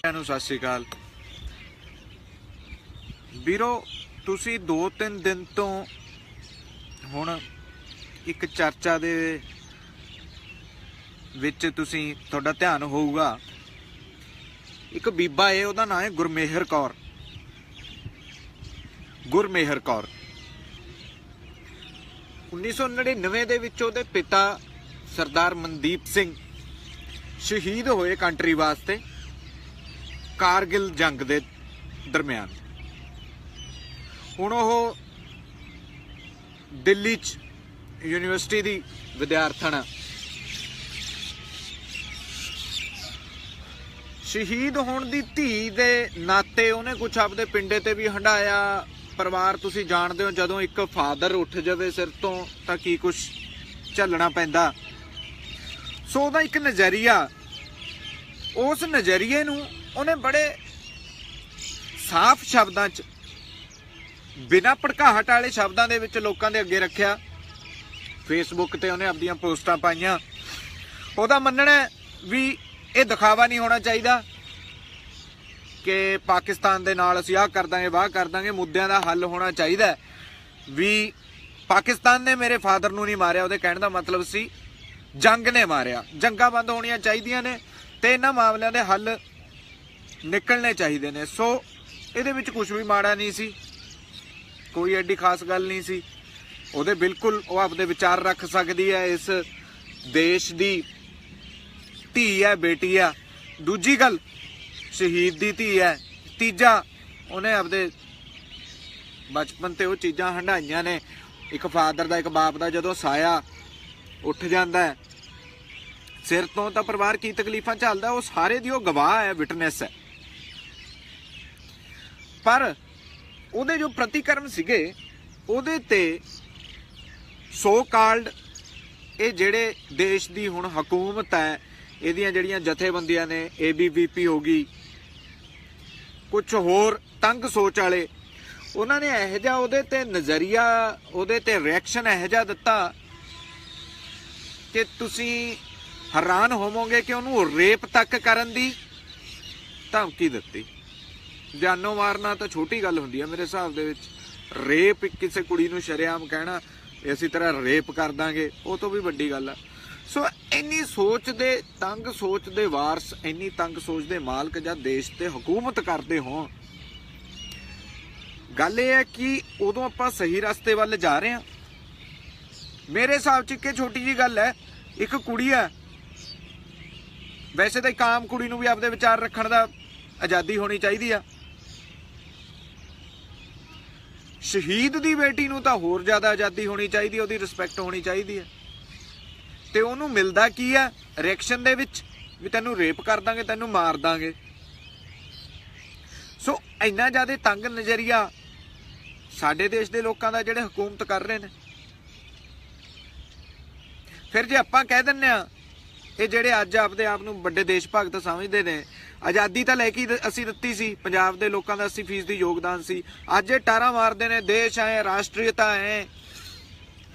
ਸਾਰਿਆਂ ਨੂੰ ਸਤਿ ਸ਼੍ਰੀ ਅਕਾਲ। ਵੀਰੋ, ਤੁਸੀਂ 2-3 ਦਿਨ ਤੋਂ ਹੁਣ ਇੱਕ ਚਰਚਾ ਦੇ ਵਿੱਚ ਤੁਸੀਂ, ਤੁਹਾਡਾ ਧਿਆਨ ਹੋਊਗਾ। ਇੱਕ ਬੀਬਾ ਏ, ਉਹਦਾ ਨਾਮ ਹੈ ਗੁਰਮੇਹਰ ਕੌਰ। ਗੁਰਮੇਹਰ ਕੌਰ। 1999 ਦੇ ਵਿੱਚ ਉਹਦੇ ਪਿਤਾ ਸਰਦਾਰ ਮਨਦੀਪ ਸਿੰਘ ਸ਼ਹੀਦ ਹੋਏ ਕੰਟਰੀ ਵਾਸਤੇ। ਕਾਰਗਿਲ ਜੰਗ ਦੇ ਦਰਮਿਆਨ। ਹੁਣ ਉਹ ਦਿੱਲੀ ਚ ਯੂਨੀਵਰਸਿਟੀ ਦੀ ਵਿਦਿਆਰਥਣ ਸ਼ਹੀਦ ਹੋਣ ਦੀ ਧੀ ਦੇ ਨਾਤੇ ਉਹਨੇ ਕੁਝ ਆਪਦੇ ਪਿੰਡੇ ਤੇ ਵੀ ਹੰਡਾਇਆ ਪਰਿਵਾਰ ਤੁਸੀਂ ਜਾਣਦੇ ਹੋ, ਜਦੋਂ ਇੱਕ ਫਾਦਰ ਉੱਠ ਜਾਵੇ ਸਿਰ ਤੋਂ, ਤਾਂ ਕੀ ਕੁਝ ਝੱਲਣਾ ਪੈਂਦਾ? ਸੋ ਉਹਦਾ ਇੱਕ ਨਜ਼ਰੀਆ। ਉਸ ਨਜ਼ਰੀਏ ਨੂੰ ਉਹਨੇ ਬੜੇ ਸਾਫ਼ ਸ਼ਬਦਾਂ 'ਚ, ਬਿਨਾਂ ਭੜਕਾਹਟ ਵਾਲੇ ਸ਼ਬਦਾਂ ਦੇ ਵਿੱਚ ਲੋਕਾਂ ਦੇ ਅੱਗੇ ਰੱਖਿਆ। ਫੇਸਬੁੱਕ ਤੇ ਉਹਨੇ ਆਪਣੀਆਂ ਪੋਸਟਾਂ ਪਾਈਆਂ। ਉਹਦਾ ਮੰਨਣਾ ਵੀ ਇਹ ਦਿਖਾਵਾ ਨਹੀਂ ਹੋਣਾ ਚਾਹੀਦਾ ਕਿ ਪਾਕਿਸਤਾਨ ਦੇ ਨਾਲ ਅਸੀਂ ਆਹ ਕਰ ਦਾਂਗੇ, ਵਾਹ ਕਰ ਦਾਂਗੇ, ਮੁੱਦਿਆਂ ਦਾ ਹੱਲ ਹੋਣਾ ਚਾਹੀਦਾ ਵੀ ਪਾਕਿਸਤਾਨ ਨੇ ਮੇਰੇ ਫਾਦਰ ਨੂੰ ਨਹੀਂ ਮਾਰਿਆ, ਉਹਦੇ ਕਹਿਣ ਦਾ ਮਤਲਬ ਸੀ ਜੰਗ ਨੇ ਮਾਰਿਆ। ਜੰਗਾਂ ਬੰਦ ਹੋਣੀਆਂ ਚਾਹੀਦੀਆਂ ਨੇ ਤੇ ਇਹਨਾਂ ਮਾਮਲਿਆਂ ਦੇ ਹੱਲ ਨਿਕਲਣੇ ਚਾਹੀਦੇ ਨੇ। ਸੋ ਇਹਦੇ ਵਿੱਚ ਕੁਝ ਵੀ ਮਾੜਾ ਨਹੀਂ ਸੀ। ਕੋਈ ਐਡੀ ਖਾਸ ਗੱਲ ਨਹੀਂ ਸੀ। ਉਹਦੇ ਬਿਲਕੁਲ ਉਹ ਆਪਦੇ ਵਿਚਾਰ ਰੱਖ ਸਕਦੀ ਹੈ। ਇਸ ਦੇਸ਼ ਦੀ ਧੀ ਹੈ, ਬੇਟੀ ਹੈ। ਦੂਜੀ ਗੱਲ, ਸ਼ਹੀਦ ਦੀ ਧੀ ਹੈ। ਤੀਜਾ, ਉਹਨੇ ਆਪਦੇ ਬਚਪਨ ਤੇ ਉਹ ਚੀਜ਼ਾਂ ਹੰਡਾਈਆਂ ਨੇ। ਇੱਕ ਫਾਦਰ ਦਾ, ਇੱਕ ਬਾਪ ਦਾ, ਜਦੋਂ ਸਾਇਆ ਉੱਠ ਜਾਂਦਾ ਹੈ, ਸਿਰ ਤੋਂ ਤਾਂ ਪਰਿਵਾਰ ਕੀ ਤਕਲੀਫਾਂ ਚੱਲਦਾ ਉਹ ਸਾਰੇ ਦੀ ਉਹ ਗਵਾਹ ਹੈ ਵਿਟਨੈਸ ਹੈ। ਪਰ ਉਹਦੇ ਜੋ ਪ੍ਰਤੀਕਰਮ ਸੀਗੇ, ਉਹਦੇ ਤੇ ਸੋ ਕਾਲਡ ਇਹ ਜਿਹੜੇ ਦੇਸ਼ ਦੀ ਹੁਣ ਹਕੂਮਤ ਹੈ, ਇਹਦੀਆਂ ਜਿਹੜੀਆਂ ਜਥੇਬੰਦੀਆਂ ਨੇ ABVP ਹੋ ਗਈ ਕੁਝ ਹੋਰ ਤੰਗ ਸੋਚ ਵਾਲੇ, ਉਹਨਾਂ ਨੇ ਇਹੋ ਜਿਹਾ ਉਹਦੇ ਤੇ ਨਜ਼ਰੀਆ, ਉਹਦੇ ਤੇ ਰਿਐਕਸ਼ਨ ਇਹੋ ਜਿਹਾ ਦਿੱਤਾ ਕਿ ਤੁਸੀਂ ਹੈਰਾਨ ਹੋਵੋਗੇ ਕਿ ਉਹਨੂੰ ਰੇਪ ਤੱਕ ਕਰਨ ਦੀ ਧਮਕੀ ਦਿੱਤੀ। ਜਾਨੋਂ ਮਾਰਨਾ ਤਾਂ ਛੋਟੀ ਗੱਲ ਹੁੰਦੀ ਆ ਮੇਰੇ ਹਿਸਾਬ ਦੇ ਵਿੱਚ। ਰੇਪ ਕਿਸੇ ਕੁੜੀ ਨੂੰ ਸ਼ਰੇਆਮ ਕਹਿਣਾ, ਵੀ ਤਰ੍ਹਾਂ ਰੇਪ ਕਰ ਦਾਂਗੇ, ਉਹ ਤੋਂ ਵੀ ਵੱਡੀ ਗੱਲ ਆ। ਸੋ ਇੰਨੀ ਸੋਚ ਦੇ ਤੰਗ ਸੋਚ ਦੇ ਵਾਰਸ, ਇੰਨੀ ਤੰਗ ਸੋਚ ਦੇ ਮਾਲਕ ਜਾਂ ਦੇਸ਼ ਤੇ ਹਕੂਮਤ ਕਰਦੇ ਹੋਣ। ਗੱਲ ਇਹ ਹੈ ਕਿ ਉਦੋਂ ਆਪਾਂ ਸਹੀ ਰਸਤੇ ਵੱਲ ਜਾ ਰਹੇ ਹਾਂ। ਮੇਰੇ ਹਿਸਾਬ 'ਚ ਇੱਕ ਛੋਟੀ ਜੀ ਗੱਲ ਹੈ, ਇੱਕ ਕੁੜੀ ਆ ਵੈਸੇ ਤਾਂ ਇੱਕ ਆਮ ਕੁੜੀ ਨੂੰ ਵੀ ਆਪਦੇ ਵਿਚਾਰ ਰੱਖਣ ਦਾ ਆਜ਼ਾਦੀ ਹੋਣੀ ਚਾਹੀਦੀ ਆ। ਸ਼ਹੀਦ ਦੀ ਬੇਟੀ ਨੂੰ ਤਾਂ ਹੋਰ ਜ਼ਿਆਦਾ ਆਜ਼ਾਦੀ ਹੋਣੀ ਚਾਹੀਦੀ ਹੈ, ਉਹਦੀ ਰਿਸਪੈਕਟ ਹੋਣੀ ਚਾਹੀਦੀ ਹੈ। ਤੇ ਉਹਨੂੰ ਮਿਲਦਾ ਕੀ ਹੈ? ਰਿਐਕਸ਼ਨ ਦੇ ਵਿੱਚ ਵੀ ਤੈਨੂੰ ਰੇਪ ਕਰ ਦਾਂਗੇ, ਤੈਨੂੰ ਮਾਰ ਦਾਂਗੇ। ਸੋ ਇੰਨਾ ਜ਼ਿਆਦਾ ਤੰਗ ਨਜ਼ਰੀਆ ਸਾਡੇ ਦੇਸ਼ ਦੇ ਲੋਕਾਂ ਦਾ ਜਿਹੜੇ ਹਕੂਮਤ ਕਰ ਰਹੇ ਨੇ। ਫਿਰ ਜੇ ਆਪਾਂ ਕਹਿ ਦਿੰਨੇ ਆ ਇਹ ਜਿਹੜੇ ਅੱਜ ਆਪਦੇ ਆਪ ਨੂੰ ਵੱਡੇ ਦੇਸ਼ ਭਗਤ ਸਮਝਦੇ ਨੇ, ਆਜ਼ਾਦੀ ਤਾਂ ਲੈ ਕੇ ਅਸੀਂ ਦਿੱਤੀ ਸੀ, ਪੰਜਾਬ ਦੇ ਲੋਕਾਂ ਦਾ 80% ਦੀ ਯੋਗਦਾਨ ਸੀ। ਅੱਜ ਇਹ ਟਾਰਾ ਮਾਰਦੇ ਨੇ, ਦੇਸ਼ ਹੈ ਰਾਸ਼ਟਰੀਅਤਾ ਹੈ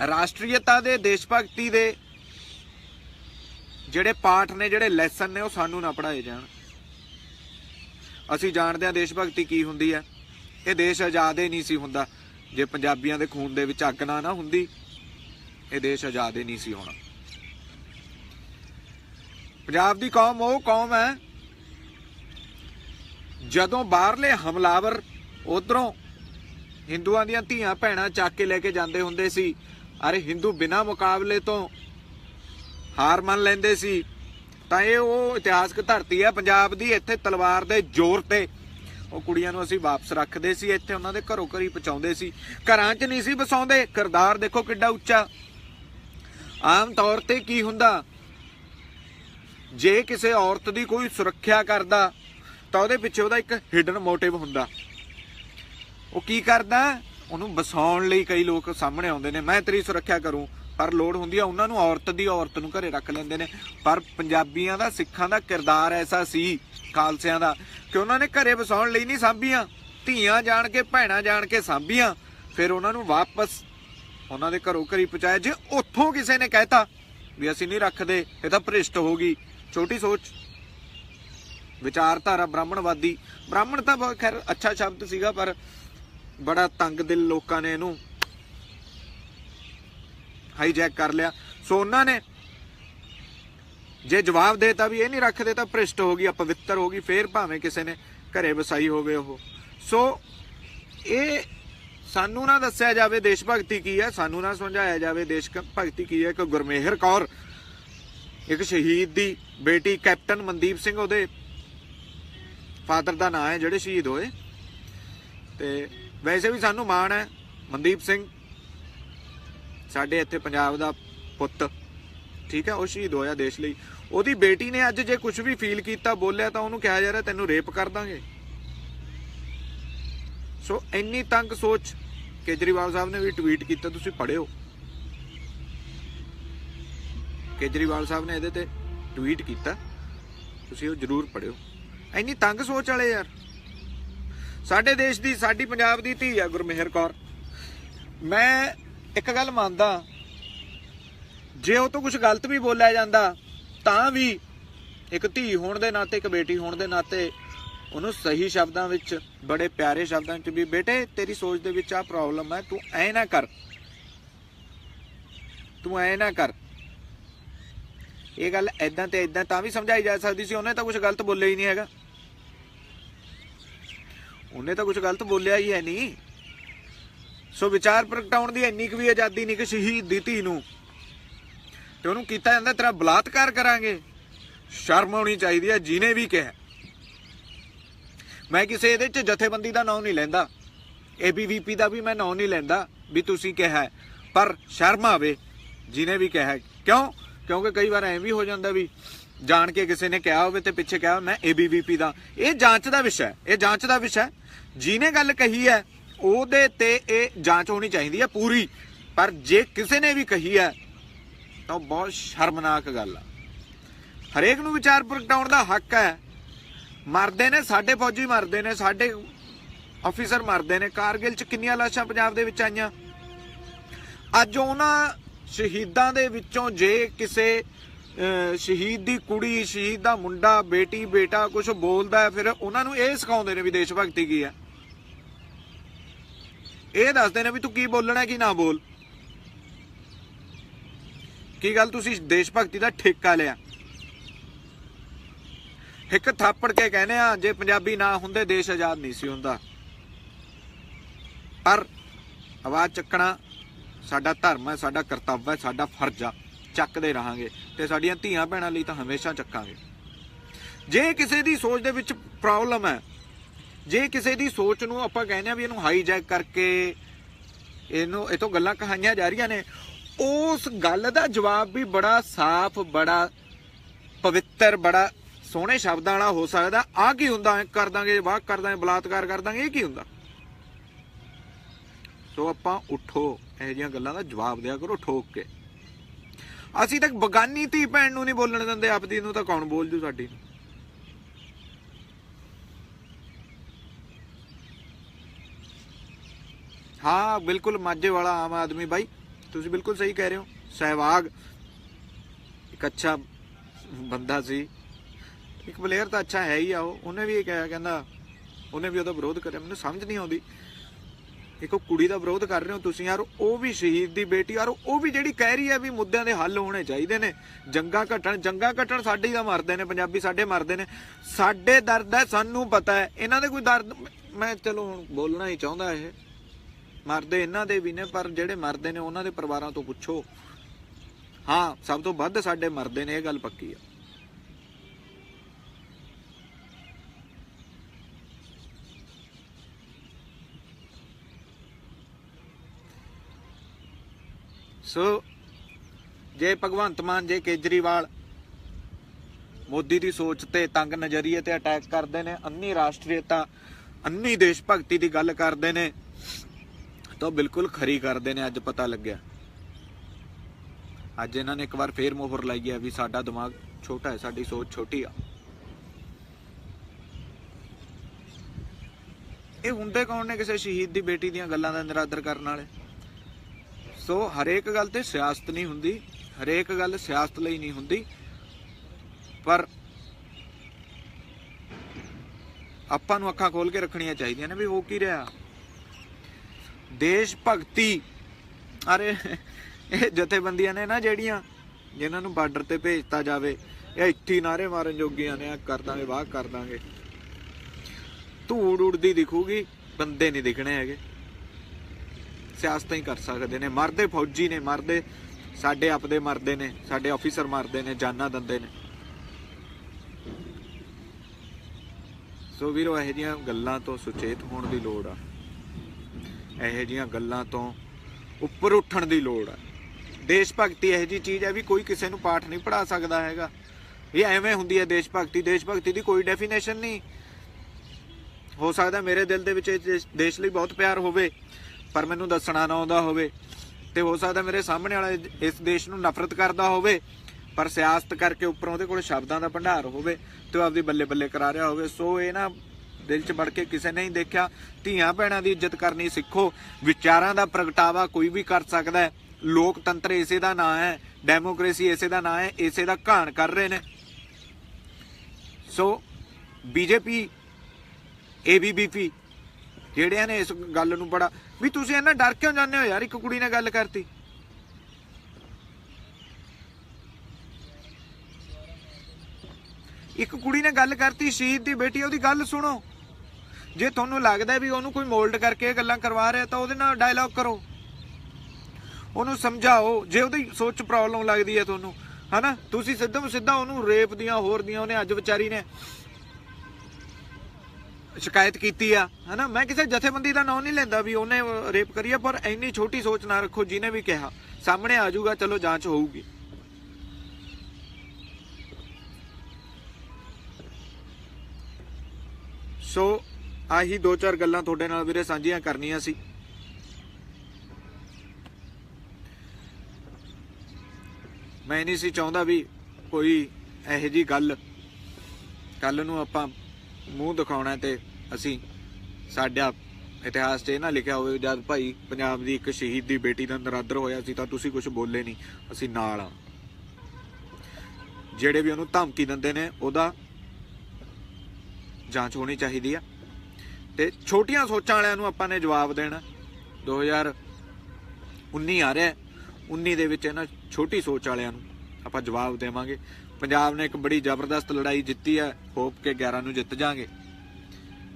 ਰਾਸ਼ਟਰੀਅਤਾ ਦੇ, ਦੇਸ਼ ਭਗਤੀ ਦੇ ਜਿਹੜੇ ਪਾਠ ਨੇ, ਜਿਹੜੇ ਲੈਸਨ ਨੇ, ਉਹ ਸਾਨੂੰ ਨਾ ਪੜਾਏ ਜਾਣ। ਅਸੀਂ ਜਾਣਦੇ ਹਾਂ ਦੇਸ਼ ਭਗਤੀ ਕੀ ਹੁੰਦੀ ਹੈ। ਇਹ ਦੇਸ਼ ਆਜ਼ਾਦ ਹੀ ਨਹੀਂ ਸੀ ਹੁੰਦਾ। ਜੇ ਪੰਜਾਬੀਆਂ ਦੇ ਖੂਨ ਦੇ ਵਿੱਚ ਅੱਗ ਨਾ ਨਾ ਹੁੰਦੀ, ਇਹ ਦੇਸ਼ ਆਜ਼ਾਦ ਹੀ ਨਹੀਂ ਸੀ ਹੋਣਾ। ਪੰਜਾਬ ਦੀ ਕੌਮ, ਉਹ ਕੌਮ ਹੈ। ਜਦੋਂ ਬਾਹਰਲੇ ਹਮਲਾਵਰ ਉਧਰੋਂ ਹਿੰਦੂਆਂ ਦੀਆਂ ਧੀਆਂ ਭੈਣਾਂ ਚੱਕ ਕੇ ਲੈ ਕੇ ਜਾਂਦੇ ਹੁੰਦੇ ਸੀ, ਅਰੇ ਹਿੰਦੂ ਬਿਨਾਂ ਮੁਕਾਬਲੇ ਤੋਂ ਹਾਰ ਮੰਨ ਲੈਂਦੇ ਸੀ, ਤਾਂ ਇਹ ਉਹ ਇਤਿਹਾਸਕ ਧਰਤੀ ਹੈ। ਪੰਜਾਬ ਦੀ ਇੱਥੇ ਤਲਵਾਰ ਦੇ ਜ਼ੋਰ ਤੇ ਉਹ ਕੁੜੀਆਂ ਨੂੰ ਅਸੀਂ ਵਾਪਸ ਰੱਖਦੇ ਸੀ, ਇੱਥੇ ਉਹਨਾਂ ਦੇ ਘਰੋਂ ਘਰੀ ਪਹੁੰਚਾਉਂਦੇ ਸੀ। ਘਰਾਂ 'ਚ ਨਹੀਂ ਸੀ ਵਸਾਉਂਦੇ। ਕਿਰਦਾਰ ਦੇਖੋ ਕਿੱਡਾ ਉੱਚਾ। ਆਮ ਤੌਰ ਤੇ ਕੀ ਹੁੰਦਾ? ਜੇ ਕਿਸੇ ਔਰਤ ਦੀ ਕੋਈ ਸੁਰੱਖਿਆ ਕਰਦਾ, ਤਾਂ ਉਹਦੇ ਪਿੱਛੇ ਉਹਦਾ ਇੱਕ ਹਿਡਨ ਮੋਟਿਵ ਹੁੰਦਾ। ਉਹ ਕੀ ਕਰਦਾ? ਉਹਨੂੰ ਬਸਾਉਣ ਲਈ ਕਈ ਲੋਕ ਸਾਹਮਣੇ ਆਉਂਦੇ ਨੇ, ਮੈਂ ਤੇਰੀ ਸੁਰੱਖਿਆ ਕਰੂੰ। ਪਰ ਲੋੜ ਹੁੰਦੀ ਆ, ਉਹਨਾਂ ਨੂੰ ਔਰਤ ਦੀ ਔਰਤ ਨੂੰ ਘਰੇ ਰੱਖ ਲੈਂਦੇ ਨੇ। ਪਰ ਪੰਜਾਬੀਆਂ ਦਾ, ਸਿੱਖਾਂ ਦਾ ਕਿਰਦਾਰ ਐਸਾ ਸੀ, ਖਾਲਸਿਆਂ ਦਾ, ਕਿ ਉਹਨਾਂ ਨੇ ਘਰੇ ਵਸਾਉਣ ਲਈ ਨਹੀਂ ਸਾਂਭੀਆਂ। ਧੀਆਂ ਜਾਣ ਕੇ, ਭੈਣਾਂ ਜਾਣ ਕੇ ਸਾਂਭੀਆਂ, ਫਿਰ ਉਹਨਾਂ ਨੂੰ ਵਾਪਸ ਉਹਨਾਂ ਦੇ ਘਰੋਂ ਘਰੀ ਪਹੁੰਚਾਇਆ। ਜੇ ਉੱਥੋਂ ਕਿਸੇ ਨੇ ਕਹਿਤਾ ਵੀ ਅਸੀਂ ਨਹੀਂ ਰੱਖਦੇ, ਇਹ ਤਾਂ ਭ੍ਰਿਸ਼ਟ ਹੋ ਗਈ। ਛੋਟੀ ਸੋਚ, ਵਿਚਾਰਧਾਰਾ ਬ੍ਰਾਹਮਣਵਾਦੀ। ਬ੍ਰਾਹਮਣ ਤਾਂ ਬਹੁਤ ਖੈਰ ਅੱਛਾ ਸ਼ਬਦ ਸੀਗਾ, ਪਰ ਬੜਾ ਤੰਗ ਦਿਲ ਲੋਕਾਂ ਨੇ ਇਹਨੂੰ ਹਾਈਜੈਕ ਕਰ ਲਿਆ। ਸੋ ਉਹਨਾਂ ਨੇ ਜੇ ਜਵਾਬ ਦੇਤਾ ਵੀ ਇਹ ਨਹੀਂ ਰੱਖਦੇ ਤਾਂ ਭ੍ਰਿਸ਼ਟ ਹੋ ਗਈ, ਅਪਵਿੱਤਰ ਹੋ ਗਈ, ਫੇਰ ਭਾਵੇਂ ਕਿਸੇ ਨੇ ਘਰੇ ਵਸਾਈ ਹੋਵੇ ਉਹ। ਸੋ ਇਹ ਸਾਨੂੰ ਨਾ ਦੱਸਿਆ ਜਾਵੇ ਦੇਸ਼ ਭਗਤੀ ਕੀ ਹੈ, ਸਾਨੂੰ ਨਾ ਸਮਝਾਇਆ ਜਾਵੇ ਦੇਸ਼ ਭਗਤੀ ਕੀ ਹੈ ਕਿ ਗੁਰਮੇਹਰ ਕੌਰ ਇੱਕ ਸ਼ਹੀਦ ਦੀ ਬੇਟੀ ਕੈਪਟਨ ਮਨਦੀਪ ਸਿੰਘ ਉਹਦੇ ਫਾਦਰ ਦਾ ਨਾਂ ਹੈ, ਜਿਹੜੇ ਸ਼ਹੀਦ ਹੋਏ। ਤੇ ਵੈਸੇ ਵੀ ਸਾਨੂੰ ਮਾਣ ਹੈ, ਮਨਦੀਪ ਸਿੰਘ ਸਾਡੇ ਇੱਥੇ ਪੰਜਾਬ ਦਾ ਪੁੱਤ, ਠੀਕ ਹੈ, ਉਹ ਸ਼ਹੀਦ ਹੋਇਆ ਦੇਸ਼ ਲਈ। ਉਹਦੀ ਬੇਟੀ ਨੇ ਅੱਜ ਜੇ ਕੁਝ ਵੀ ਫੀਲ ਕੀਤਾ, ਬੋਲਿਆ, ਤਾਂ ਉਹਨੂੰ ਕਿਹਾ ਜਾ ਰਿਹਾ, ਤੈਨੂੰ ਰੇਪ ਕਰ ਦਾਂਗੇ। ਸੋ ਇੰਨੀ ਤੰਗ ਸੋਚ ਕੇਜਰੀਵਾਲ ਸਾਹਿਬ ਨੇ ਵੀ ਟਵੀਟ ਕੀਤਾ, ਤੁਸੀਂ ਪੜਿਓ ਕੇਜਰੀਵਾਲ ਸਾਹਿਬ ਨੇ ਇਹਦੇ ਤੇ ਟਵੀਟ ਕੀਤਾ। ਤੁਸੀਂ ਉਹ ਜ਼ਰੂਰ ਪੜਿਓ ਇੰਨੀ ਤੰਗ ਸੋਚ ਵਾਲੇ ਯਾਰ। ਸਾਡੇ ਦੇਸ਼ ਦੀ, ਸਾਡੀ ਪੰਜਾਬ ਦੀ ਧੀ ਆ ਗੁਰਮੇਹਰ ਕੌਰ। ਮੈਂ ਇੱਕ ਗੱਲ ਮੰਨਦਾ। ਜੇ ਉਹ ਤੋਂ ਕੁਝ ਗਲਤ ਵੀ ਬੋਲਿਆ ਜਾਂਦਾ, ਤਾਂ ਵੀ ਇੱਕ ਧੀ ਹੋਣ ਦੇ ਨਾਤੇ, ਇੱਕ ਬੇਟੀ ਹੋਣ ਦੇ ਨਾਤੇ ਉਹਨੂੰ ਸਹੀ ਸ਼ਬਦਾਂ ਵਿੱਚ, ਬੜੇ ਪਿਆਰੇ ਸ਼ਬਦਾਂ ਵਿੱਚ ਵੀ, ਬੇਟੇ, ਤੇਰੀ ਸੋਚ ਦੇ ਵਿੱਚ ਆ ਪ੍ਰੋਬਲਮ ਹੈ, ਤੂੰ ਐ ਨਾ ਕਰ। ਤੂੰ ਐ ਨਾ ਕਰ। ਇਹ ਗੱਲ ਐਦਾਂ ਤੇ ਐਦਾਂ ਤਾਂ ਵੀ ਸਮਝਾਈ ਜਾ ਸਕਦੀ ਸੀ, ਉਹਨੇ ਤਾਂ ਕੁਝ ਗਲਤ ਬੋਲਿਆ ਹੀ ਨਹੀਂ ਹੈਗਾ। ਉਹਨੇ ਤਾਂ ਕੁਝ ਗਲਤ ਬੋਲਿਆ ਹੀ ਹੈ ਨਹੀਂ। ਸੋ ਵਿਚਾਰ ਪ੍ਰਗਟਾਉਣ ਦੀ ਇੰਨੀ ਕੁ ਵੀ ਆਜ਼ਾਦੀ ਨਹੀਂ ਕਿ ਸ਼ਹੀਦ ਦੀ ਧੀ ਨੂੰ। ਤੇ ਉਹਨੂੰ ਕੀਤਾ ਜਾਂਦਾ ਤੇਰਾ ਬਲਾਤਕਾਰ ਕਰਾਂਗੇ। ਸ਼ਰਮ ਆਉਣੀ ਚਾਹੀਦੀ ਹੈ ਜਿਨੇ ਵੀ ਕਿਹਾ। ਮੈਂ ਕਿਸੇ ਇਹਦੇ ਚ ਜਥੇਬੰਦੀ ਦਾ ਨਾਮ ਨਹੀਂ ਲੈਂਦਾ। ਏਬੀਵੀਪੀ ਦਾ ਵੀ ਮੈਂ ਨਾਮ ਨਹੀਂ ਲੈਂਦਾ ਵੀ ਤੁਸੀਂ ਕਿਹਾ ਪਰ ਸ਼ਰਮ ਆਵੇ ਜਿਨੇ ਵੀ ਕਿਹਾ ਕਿਉਂ? ਕਿਉਂਕਿ ਕਈ ਵਾਰ ਐਂ ਵੀ ਹੋ ਜਾਂਦਾ ਵੀ ਜਾਣ ਕੇ ਕਿਸੇ ਨੇ ਕਿਹਾ ਹੋਵੇ ਤੇ ਪਿੱਛੇ ਕਿਹਾ ਮੈਂ ਏਬੀਵੀਪੀ ਦਾ। ਇਹ ਜਾਂਚ ਦਾ ਵਿਸ਼ਾ ਹੈ, ਇਹ ਜਾਂਚ ਦਾ ਵਿਸ਼ਾ ਹੈ। ਜਿਨੇ ਗੱਲ ਕਹੀ ਹੈ, ਉਹਦੇ ਤੇ ਇਹ ਜਾਂਚ ਹੋਣੀ ਚਾਹੀਦੀ ਹੈ ਪੂਰੀ। ਪਰ ਜੇ ਕਿਸੇ ਨੇ ਵੀ ਕਹੀ ਹੈ, ਤਾਂ ਉਹ ਬਹੁਤ ਸ਼ਰਮਨਾਕ ਗੱਲ ਆ। ਹਰੇਕ ਨੂੰ ਵਿਚਾਰ ਪ੍ਰਗਟਾਉਣ ਦਾ ਹੱਕ ਹੈ। ਮਰਦੇ ਨੇ, ਸਾਡੇ ਫੌਜੀ ਮਰਦੇ ਨੇ, ਸਾਡੇ ਅਫੀਸਰ ਮਰਦੇ ਨੇ। ਕਾਰਗਿਲ ਚ ਕਿੰਨੀਆਂ ਲਾਸ਼ਾਂ ਪੰਜਾਬ ਦੇ ਵਿੱਚ ਆਈਆਂ? ਅੱਜ ਉਹਨਾਂ ਸ਼ਹੀਦਾਂ ਦੇ ਵਿੱਚੋਂ ਜੇ ਕਿਸੇ ਸ਼ਹੀਦ ਦੀ ਕੁੜੀ, ਸ਼ਹੀਦ ਦਾ ਮੁੰਡਾ, ਬੇਟੀ, ਬੇਟਾ ਕੁਝ ਬੋਲਦਾ ਹੈ, ਫਿਰ ਉਹਨਾਂ ਨੂੰ ਇਹ ਸਿਖਾਉਂਦੇ ਨੇ ਵੀ ਦੇਸ਼ ਭਗਤੀ ਕੀ ਹੈ। ਇਹ ਦੱਸਦੇ ਨੇ ਵੀ ਤੂੰ ਕੀ ਬੋਲਣਾ ਕੀ ਨਾ ਬੋਲ। ਕੀ ਗੱਲ ਤੁਸੀਂ ਦੇਸ਼ ਭਗਤੀ ਦਾ ਠੇਕਾ ਲਿਆ? ਇੱਕ ਥਾਪੜ ਕੇ ਕਹਿੰਦੇ ਆ, ਜੇ ਪੰਜਾਬੀ ਨਾ ਹੁੰਦੇ, ਦੇਸ਼ ਆਜ਼ਾਦ ਨਹੀਂ ਸੀ ਹੁੰਦਾ। ਪਰ ਆਵਾਜ਼ ਚੱਕਣਾ ਸਾਡਾ ਧਰਮ ਹੈ, ਸਾਡਾ ਕਰਤੱਵ ਹੈ, ਸਾਡਾ ਫਰਜ਼ ਆ, ਚੱਕਦੇ ਰਹਾਂਗੇ ਤੇ ਸਾਡੀਆਂ ਧੀਆਂ ਭੈਣਾਂ ਲਈ ਤਾਂ ਹਮੇਸ਼ਾ ਚੱਕਾਂਗੇ। ਜੇ ਕਿਸੇ ਦੀ ਸੋਚ ਦੇ ਵਿੱਚ ਪ੍ਰੋਬਲਮ ਹੈ, ਜੇ ਕਿਸੇ ਦੀ ਸੋਚ ਨੂੰ ਆਪਾਂ ਕਹਿੰਦੇ ਆ ਵੀ ਇਹਨੂੰ ਹਾਈਜੈਕ ਕਰਕੇ ਇਹਨੂੰ, ਇਹ ਤੋਂ ਗੱਲਾਂ ਕਹਾਈਆਂ ਜਾ ਰਹੀਆਂ ਨੇ, ਉਸ ਗੱਲ ਦਾ ਜਵਾਬ ਵੀ ਬੜਾ ਸਾਫ਼, ਬੜਾ ਪਵਿੱਤਰ, ਬੜਾ ਸੋਹਣੇ ਸ਼ਬਦਾਂ ਵਾਲਾ ਹੋ ਸਕਦਾ। ਆ ਕੀ ਹੁੰਦਾ ਕਰ ਦਾਂਗੇ, ਵਾਹ ਕਰ ਦਾਂਗੇ, ਬਲਾਤਕਾਰ ਕਰ ਦਾਂਗੇ, ਇਹ ਕੀ ਹੁੰਦਾ? ਸੋ ਆਪਾਂ ਉਠੋ, ਇਹੋ ਜਿਹੀਆਂ ਗੱਲਾਂ ਦਾ ਜਵਾਬ ਦਿਆ ਕਰੋ ਠੋਕ ਕੇ। ਅਸੀਂ ਤਾਂ ਬਗਾਨੀ ਧੀ ਭੈਣ ਨੂੰ ਨਹੀਂ ਬੋਲਣ ਦਿੰਦੇ ਆਪਦੀ ਨੂੰ ਤਾਂ ਕੌਣ ਬੋਲ ਜੂ ਸਾਡੀ ਨੂੰ? ਹਾਂ, ਬਿਲਕੁਲ ਮਾਝੇ ਵਾਲਾ ਆਮ ਆਦਮੀ ਬਾਈ, ਤੁਸੀਂ ਬਿਲਕੁਲ ਸਹੀ ਕਹਿ ਰਹੇ ਹੋ। ਸਹਿਵਾਗ, ਇੱਕ ਅੱਛਾ ਬੰਦਾ ਸੀ। ਇੱਕ ਪਲੇਅਰ ਤਾਂ ਅੱਛਾ ਹੈ ਹੀ ਆ ਉਹ, ਉਹਨੇ ਵੀ ਇਹ ਕਿਹਾ, ਕਹਿੰਦਾ, ਉਹਨੇ ਵੀ ਉਹਦਾ ਵਿਰੋਧ ਕਰਿਆ, ਮੈਨੂੰ ਸਮਝ ਨਹੀਂ ਆਉਂਦੀ। ਇੱਕ ਕੁੜੀ ਦਾ ਵਿਰੋਧ ਕਰ ਰਹੇ ਹੋ ਤੁਸੀਂ ਯਾਰ, ਉਹ ਵੀ ਸ਼ਹੀਦ ਦੀ ਬੇਟੀ ਯਾਰ, ਉਹ ਵੀ ਜਿਹੜੀ ਕਹਿ ਰਹੀ ਹੈ ਵੀ ਮੁੱਦਿਆਂ ਦੇ ਹੱਲ ਹੋਣੇ ਚਾਹੀਦੇ ਨੇ। ਜੰਗਾ ਘਟਣ, ਜੰਗਾਂ ਘਟਣ ਸਾਡੇ ਹੀ ਤਾਂ ਮਰਦੇ ਨੇ, ਪੰਜਾਬੀ ਸਾਡੇ ਮਰਦੇ ਨੇ। ਸਾਡੇ ਦਰਦ ਹੈ, ਸਾਨੂੰ ਪਤਾ ਹੈ। ਇਹਨਾਂ ਦੇ ਕੋਈ ਦਰਦ, ਮੈਂ ਚਲੋ ਹੁਣ ਬੋਲਣਾ ਹੀ ਚਾਹੁੰਦਾ ਇਹ। ਮਰਦੇ ਇਹਨਾਂ ਦੇ ਵੀ ਨੇ, ਪਰ ਜਿਹੜੇ ਮਰਦੇ ਨੇ ਉਹਨਾਂ ਦੇ ਪਰਿਵਾਰਾਂ ਤੋਂ ਪੁੱਛੋ। ਹਾਂ, ਸਭ ਤੋਂ ਵੱਧ ਸਾਡੇ ਮਰਦੇ ਨੇ, ਇਹ ਗੱਲ ਪੱਕੀ ਆ ਸੋ, ਜੇ ਭਗਵੰਤ ਮਾਨ, ਜੇ ਕੇਜਰੀਵਾਲ ਮੋਦੀ ਦੀ ਸੋਚ ਤੇ ਤੰਗ ਨਜ਼ਰੀਏ ਤੇ ਅਟੈਕ ਕਰਦੇ ਨੇ ਅੰਨੀ ਰਾਸ਼ਟਰੀਅਤਾ ਅੰਨੀ ਦੇਸ਼ ਭਗਤੀ ਦੀ ਗੱਲ ਕਰਦੇ ਨੇ, ਤਾਂ ਉਹ ਬਿਲਕੁਲ ਖਰੀ ਕਰਦੇ ਨੇ, ਅੱਜ ਪਤਾ ਲੱਗਿਆ। ਅੱਜ ਇਹਨਾਂ ਨੇ ਇੱਕ ਵਾਰ ਫੇਰ ਮੋਹਰ ਲਾਈ ਹੈ ਵੀ ਸਾਡਾ ਦਿਮਾਗ ਛੋਟਾ ਹੈ, ਸਾਡੀ ਸੋਚ ਛੋਟੀ ਆ। ਇਹ ਹੁੰਦੇ ਕੌਣ ਨੇ ਕਿਸੇ ਸ਼ਹੀਦ ਦੀ ਬੇਟੀ ਦੀਆਂ ਗੱਲਾਂ ਦਾ ਨਿਰਾਦਰ ਕਰਨ ਵਾਲੇ? ਸੋ ਹਰੇਕ ਗੱਲ ਤੇ ਸਿਆਸਤ ਨਹੀਂ ਹੁੰਦੀ, ਹਰੇਕ ਗੱਲ ਸਿਆਸਤ ਲਈ ਨਹੀਂ ਹੁੰਦੀ, ਪਰ ਆਪਾਂ ਨੂੰ ਅੱਖਾਂ ਖੋਲ ਕੇ ਰੱਖਣੀਆਂ ਚਾਹੀਦੀਆਂ ਨੇ ਵੀ ਹੋ ਕੀ ਰਿਹਾ। ਦੇਸ਼ ਭਗਤੀ। ਅਰੇ, ਇਹ ਜਥੇਬੰਦੀਆਂ ਨੇ ਨਾ ਜਿਹੜੀਆਂ, ਜਿਨ੍ਹਾਂ ਨੂੰ ਬਾਰਡਰ ਤੇ ਭੇਜਤਾ ਜਾਵੇ, ਇਹ ਇੱਥੇ ਹੀ ਨਾਰੇ ਮਾਰਨ ਜੋਗੀਆਂ ਨੇ ਆ ਕਰ ਦਾਂਗੇ, ਵਾਹ ਕਰ ਦਾਂਗੇ। ਧੂੜ ਉੜਦੀ ਦਿਖੂਗੀ, ਬੰਦੇ ਨਹੀਂ ਦਿਖਣੇ ਹੈਗੇ। ਸਿਆਸਤਾਂ ਹੀ ਕਰ ਸਕਦੇ ਨੇ। ਮਰਦੇ ਫੌਜੀ ਨੇ, ਮਰਦੇ ਸਾਡੇ ਆਪਦੇ ਮਰਦੇ ਨੇ, ਸਾਡੇ ਆਫੀਸਰ ਮਰਦੇ ਨੇ, ਜਾਨਾਂ ਦਿੰਦੇ ਨੇ। ਸੋ ਵੀਰੋ, ਇਹੋ ਜਿਹੀਆਂ ਗੱਲਾਂ ਤੋਂ ਸੁਚੇਤ ਹੋਣ ਦੀ ਲੋੜ ਆ। ਇਹੋ ਜਿਹੀਆਂ ਗੱਲਾਂ ਤੋਂ ਉੱਪਰ ਉੱਠਣ ਦੀ ਲੋੜ ਆ। ਦੇਸ਼ ਭਗਤੀ ਇਹੋ ਜੀ ਚੀਜ਼ ਹੈ ਵੀ ਕੋਈ ਕਿਸੇ ਨੂੰ ਪਾਠ ਨਹੀਂ ਪੜਾ ਸਕਦਾ ਹੈਗਾ। ਇਹ ਐਵੇਂ ਹੁੰਦੀ ਹੈ ਦੇਸ਼ ਭਗਤੀ। ਦੇਸ਼ ਭਗਤੀ ਦੀ ਕੋਈ ਡੈਫੀਨੇਸ਼ਨ ਨਹੀਂ। ਹੋ ਸਕਦਾ ਮੇਰੇ ਦਿਲ ਦੇ ਵਿੱਚ ਦੇਸ਼ ਲਈ ਬਹੁਤ ਪਿਆਰ ਹੋਵੇ। ਪਰ ਮੈਨੂੰ ਦੱਸਣਾ ਨਾ ਆਉਂਦਾ ਹੋਵੇ ਤੇ ਹੋ ਸਕਦਾ ਮੇਰੇ ਸਾਹਮਣੇ ਵਾਲਾ ਇਸ ਦੇਸ਼ ਨੂੰ ਨਫ਼ਰਤ ਕਰਦਾ ਹੋਵੇ, ਪਰ ਸਿਆਸਤ ਕਰਕੇ ਉੱਪਰੋਂ ਉਹਦੇ ਕੋਲ ਸ਼ਬਦਾਂ ਦਾ ਭੰਡਾਰ ਹੋਵੇ ਤੇ ਉਹ ਆਪਦੀ ਬੱਲੇ ਬੱਲੇ ਕਰਾ ਰਿਹਾ ਹੋਵੇ। ਸੋ ਇਹ ਨਾ ਦਿਲ 'ਚ ਵੜ ਕੇ ਕਿਸੇ ਨੇ ਨਹੀਂ ਦੇਖਿਆ। ਧੀਆਂ ਭੈਣਾਂ ਦੀ ਇੱਜ਼ਤ ਕਰਨੀ ਸਿੱਖੋ। ਵਿਚਾਰਾਂ ਦਾ ਪ੍ਰਗਟਾਵਾ ਕੋਈ ਵੀ ਕਰ ਸਕਦਾ ਹੈ। ਲੋਕਤੰਤਰ ਇਸੇ ਦਾ ਨਾਂ ਹੈ, ਡੈਮੋਕ੍ਰੇਸੀ ਇਸੇ ਦਾ ਨਾਂ ਹੈ, ਇਸੇ ਦਾ ਘਾਣ ਕਰ ਰਹੇ ਨੇ। ਸੋ ਬੀਜੇਪੀ, ਏਬੀਬੀਪੀ, ਜਿਹੜਿਆਂ ਨੇ ਇਸ ਗੱਲ ਨੂੰ ਬੜਾ ਵੀ ਤੁਸੀਂ ਇਹਨਾਂ ਡਰ ਕਿਉਂ ਜਾਂਦੇ ਹੋ ਯਾਰ? ਇੱਕ ਕੁੜੀ ਨੇ ਗੱਲ ਕਰਤੀ। ਇੱਕ ਕੁੜੀ ਨੇ ਗੱਲ ਕਰਤੀ, ਸ਼ਹੀਦ ਦੀ ਬੇਟੀ, ਉਹਦੀ ਗੱਲ ਸੁਣੋ। ਜੇ ਤੁਹਾਨੂੰ ਲੱਗਦਾ ਵੀ ਉਹਨੂੰ ਕੋਈ ਮੋਲਡ ਕਰਕੇ ਇਹ ਗੱਲਾਂ ਕਰਵਾ ਰਿਹਾ, ਤਾਂ ਉਹਦੇ ਨਾਲ ਡਾਇਲੌਗ ਕਰੋ। ਉਹਨੂੰ ਸਮਝਾਓ, ਜੇ ਉਹਦੀ ਸੋਚ ਪ੍ਰੋਬਲਮ ਲੱਗਦੀ ਹੈ ਤੁਹਾਨੂੰ, ਹਨਾ? ਤੁਸੀਂ ਸਿੱਧਾ ਸਿੱਧਾ ਉਹਨੂੰ ਰੇਪ ਦੀਆਂ, ਹੋਰ ਦੀਆਂ, ਉਹਨੇ ਅੱਜ ਵਿਚਾਰੀ ਨੇ ਸ਼ਿਕਾਇਤ ਕੀਤੀ ਆ, ਹਨਾ? ਮੈਂ ਕਿਸੇ ਜਥੇਬੰਦੀ ਦਾ ਨਾਮ ਨਹੀਂ ਲੈਂਦਾ ਵੀ ਉਹਨੇ ਰੇਪ ਕਰੀ ਆ, ਪਰ ਇੰਨੀ ਛੋਟੀ ਸੋਚ ਨਾ ਰੱਖੋ ਜਿਹਨੇ ਵੀ ਕਿਹਾ। ਸਾਹਮਣੇ ਆ ਜਾਊਗਾ, ਚਲੋ ਜਾਂਚ ਹੋਊਗੀ। ਸੋ, ਆਹੀ ਦੋ ਚਾਰ ਗੱਲਾਂ ਤੁਹਾਡੇ ਨਾਲ ਵੀਰੇ ਸਾਂਝੀਆਂ ਕਰਨੀਆਂ ਸੀ। ਮੈਂ ਨਹੀਂ ਸੀ ਚਾਹੁੰਦਾ ਵੀ ਕੋਈ ਇਹੋ ਜੀ ਗੱਲ ਕੱਲ ਨੂੰ ਆਪਾਂ ਮੂੰਹ ਦਿਖਾਉਣਾ ਤੇ ਅਸੀਂ ਸਾਡਾ ਇਤਿਹਾਸ 'ਚ ਇਹ ਨਾ ਲਿਖਿਆ ਹੋਵੇ ਜਦ ਭਾਈ ਪੰਜਾਬ ਦੀ ਇੱਕ ਸ਼ਹੀਦ ਦੀ ਬੇਟੀ ਦਾ ਨਰਾਦਰ ਹੋਇਆ ਸੀ ਤਾਂ ਤੁਸੀਂ ਕੁਝ ਬੋਲੇ ਨਹੀਂ, ਅਸੀਂ ਨਾਲ ਆ। ਜਿਹੜੇ ਵੀ ਉਹਨੂੰ ਧਮਕੀ ਦਿੰਦੇ ਨੇ, ਉਹਦਾ ਜਾਂਚ ਹੋਣੀ ਚਾਹੀਦੀ ਆ। ਤੇ ਛੋਟੀਆਂ ਸੋਚਾਂ ਵਾਲਿਆਂ ਨੂੰ ਆਪਾਂ ਨੇ ਜਵਾਬ ਦੇਣਾ। 2019 ਆ ਰਿਹਾ ਹੈ। 19 ਦੇ ਵਿੱਚ ਇਹਨਾਂ ਛੋਟੀ ਸੋਚ ਵਾਲਿਆਂ ਨੂੰ ਆਪਾਂ ਜਵਾਬ ਦੇਵਾਂਗੇ। ਪੰਜਾਬ ਨੇ ਇੱਕ ਬੜੀ ਜ਼ਬਰਦਸਤ ਲੜਾਈ ਜਿੱਤੀ ਹੈ, ਹੋਪ ਕੇ 11 ਨੂੰ ਜਿੱਤ ਜਾਾਂਗੇ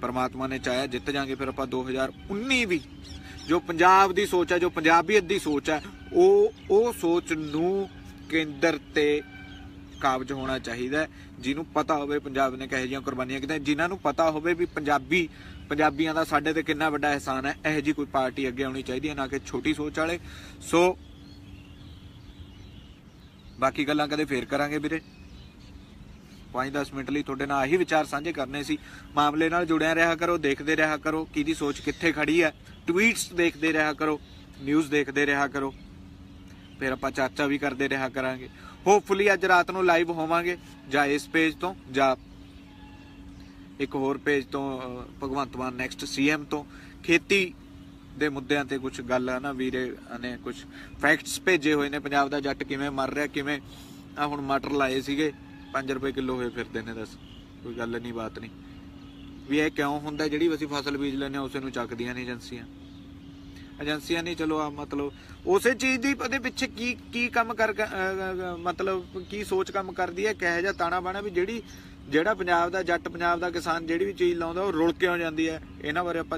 ਪਰਮਾਤਮਾ ਨੇ ਚਾਹਿਆ ਜਿੱਤ ਜਾਾਂਗੇ ਫਿਰ ਆਪਾਂ 2019 ਵੀ ਜੋ ਪੰਜਾਬ ਦੀ ਸੋਚ ਹੈ, ਜੋ ਪੰਜਾਬੀਅਤ ਦੀ ਸੋਚ ਹੈ, ਉਹ ਉਹ ਸੋਚ ਨੂੰ ਕੇਂਦਰ ਤੇ ਕਾਬਜ ਹੋਣਾ ਚਾਹੀਦਾ ਜਿਹਨੂੰ ਪਤਾ ਹੋਵੇ ਪੰਜਾਬ ਨੇ ਕਹੇ ਜਿਹੀਆਂ ਕੁਰਬਾਨੀਆਂ ਕੀਤੀਆਂ, ਜਿਨ੍ਹਾਂ ਨੂੰ ਪਤਾ ਹੋਵੇ ਵੀ ਪੰਜਾਬੀ, ਪੰਜਾਬੀਆਂ ਦਾ ਸਾਡੇ ਤੇ ਕਿੰਨਾ ਵੱਡਾ ਅਹਿਸਾਨ ਹੈ, ਇਹੋ ਜੀ ਕੋਈ ਪਾਰਟੀ ਅੱਗੇ ਆਉਣੀ ਚਾਹੀਦੀ ਹੈ, ਨਾ ਕਿ ਛੋਟੀ ਸੋਚ ਵਾਲੇ। ਸੋ ਬਾਕੀ ਗੱਲਾਂ ਕਦੇ ਫੇਰ ਕਰਾਂਗੇ ਵੀਰੇ। 5-10 ਮਿੰਟ ਲਈ ਤੁਹਾਡੇ ਨਾਲ ਆਹੀ ਵਿਚਾਰ ਸਾਂਝੇ ਕਰਨੇ ਸੀ। ਮਾਮਲੇ ਨਾਲ ਜੁੜਿਆ ਰਿਹਾ ਕਰੋ, ਦੇਖਦੇ ਰਿਹਾ ਕਰੋ, ਕਿਹਦੀ ਸੋਚ ਕਿੱਥੇ ਖੜੀ ਹੈ। ਟਵੀਟਸ ਦੇਖਦੇ ਰਿਹਾ ਕਰੋ ਨਿਊਜ਼ ਦੇਖਦੇ ਰਿਹਾ ਕਰੋ। ਫਿਰ ਆਪਾਂ ਚਰਚਾ ਵੀ ਕਰਦੇ ਰਿਹਾ ਕਰਾਂਗੇ। ਹੋਪਫੁਲੀ ਅੱਜ ਰਾਤ ਨੂੰ ਲਾਈਵ ਹੋਵਾਂਗੇ, ਜਾਂ ਇਸ ਪੇਜ ਤੋਂ, ਜਾਂ ਇੱਕ ਹੋਰ ਪੇਜ ਤੋਂ ਭਗਵੰਤ ਮਾਨ ਨੈਕਸਟ ਸੀਐਮ ਤੋਂ। ਖੇਤੀ ਦੇ ਮੁੱਦਿਆਂ ਤੇ ਕੁਝ ਗੱਲ ਹੈ ਨਾ ਵੀਰੇ ਨੇ ਕੁਝ ਫੈਕਟਸ ਭੇਜੇ ਹੋਏ ਨੇ, ਪੰਜਾਬ ਦਾ ਜੱਟ ਕਿਵੇਂ ਮਰ ਰਿਹਾ, ਕਿਵੇਂ ਆ ਹੁਣ ਮਟਰ ਲਾਏ ਸੀਗੇ 5 ਰੁਪਏ ਕਿਲੋ ਹੋਏ ਫਿਰਦੇ ਨੇ ਦੱਸ, ਕੋਈ ਗੱਲ ਨਹੀਂ ਬਾਤ ਨਹੀਂ ਵੀ ਇਹ ਕਿਉਂ ਹੁੰਦਾ, ਜਿਹੜੀ ਅਸੀਂ ਫਸਲ ਬੀਜ ਲੈਂਦੇ ਹਾਂ, ਉਸੇ ਨੂੰ ਚੱਕਦੀਆਂ ਨਹੀਂ ਏਜੰਸੀਆਂ। ਏਜੰਸੀਆਂ ਨਹੀਂ ਚਲੋ ਆ ਮਤਲਬ, ਉਸੇ ਚੀਜ਼ ਦੀ ਉਹਦੇ ਪਿੱਛੇ ਕੀ ਕੀ ਕੰਮ ਕਰ ਮਤਲਬ ਕੀ ਸੋਚ ਕੰਮ ਕਰਦੀ ਹੈ, ਕਿਹੋ ਜਿਹਾ ਤਾਣਾ ਬਾਣਾ, ਵੀ ਜਿਹੜੀ, ਜਿਹੜਾ ਪੰਜਾਬ ਦਾ ਜੱਟ, ਪੰਜਾਬ ਦਾ ਕਿਸਾਨ ਜਿਹੜੀ ਵੀ ਚੀਜ਼ ਲਾਉਂਦਾ, ਉਹ ਰੁਲ ਕੇ ਹੋ ਜਾਂਦੀ ਹੈ। ਇਹਨਾਂ ਬਾਰੇ ਆਪਾਂ